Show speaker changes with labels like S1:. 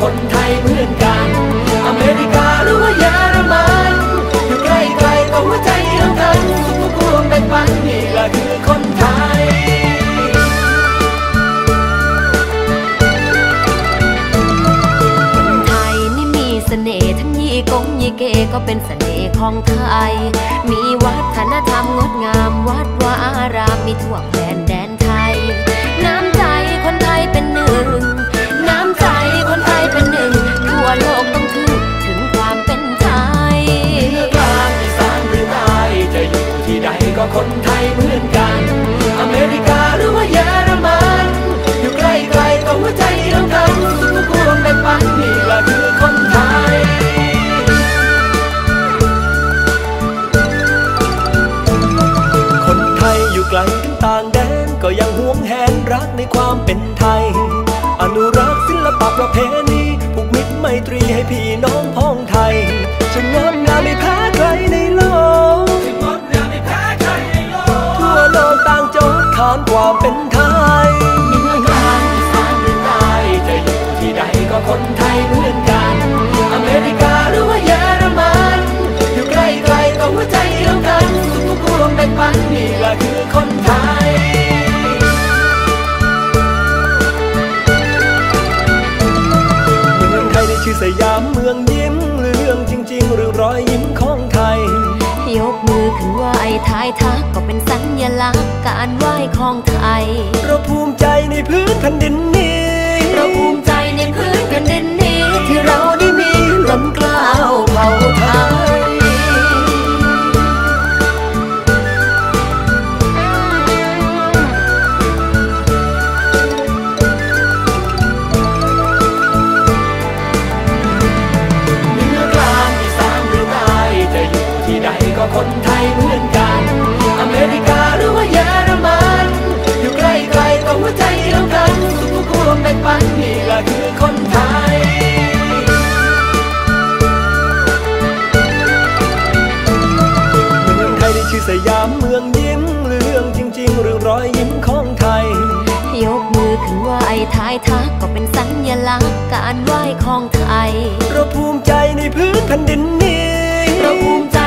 S1: คนไทยเหมือนกัน อเมริกาหรือว่าเยอรมันอยู่ใกล้ไกลแต่หัวใจเดียวกันสุขภูมิแบ่งปันนี่แหละคือคนไทยเสน่ห์ทั้งยี่กงยี่เกก็เป็นเสน่ห์ของไทย มีวัฒนธรร
S2: มงดงามวัดวาอารามมีทั่วแผ่นแดน ก็คนไทยเหมือนกัน อเมริกาหรือว่าเยอรมัน อยู่ใกล้ๆก็หัวใจเดียวกันสุขควงแบ่งปันนี่แหละคือคนไทยคนไทยอยู่ไกลถึงต่างแดนก็ยังหวงแหนรักในความเป็นไทย อนุรักษ์ศิลปะประเพณีผูกมิตรไมตรีให้พี่น้องพ้องไทยจะ เป็นไทยเหนือกลางอีสานหรือใต้จะอยู่ที่ใดก็คนไทยเหมือนกัน อเมริกาหรือว่าเยอรมันอยู่ใกล้ๆก็หัวใจเดียวกันสุขควงแบ่งปันนี่แหละคือคนไทยเมืองไทยในชื่อสยาม ไห
S1: ว้ทายทักก็เป็นสัญลักษณ์การไหว้ของไทย
S2: เราภูมิใจในพื้นแผ่นดินนี้
S1: เราภูมิใจในพื้นแผ่นดินนี้ที่เราได้มีล้นเกล้าวเผ่าไทย
S2: เหนือก ยามเมืองยิ้มเรื่องจริง ๆ เรื่องรอยยิ้มของไทย
S1: ยกมือขึ้นไหว้ทายทักก็เป็นสัญลักษณ์การไหว้ของไทย
S2: เราภูมิใจในพื้นแผ่นดินนี้
S1: เราภูมิใจ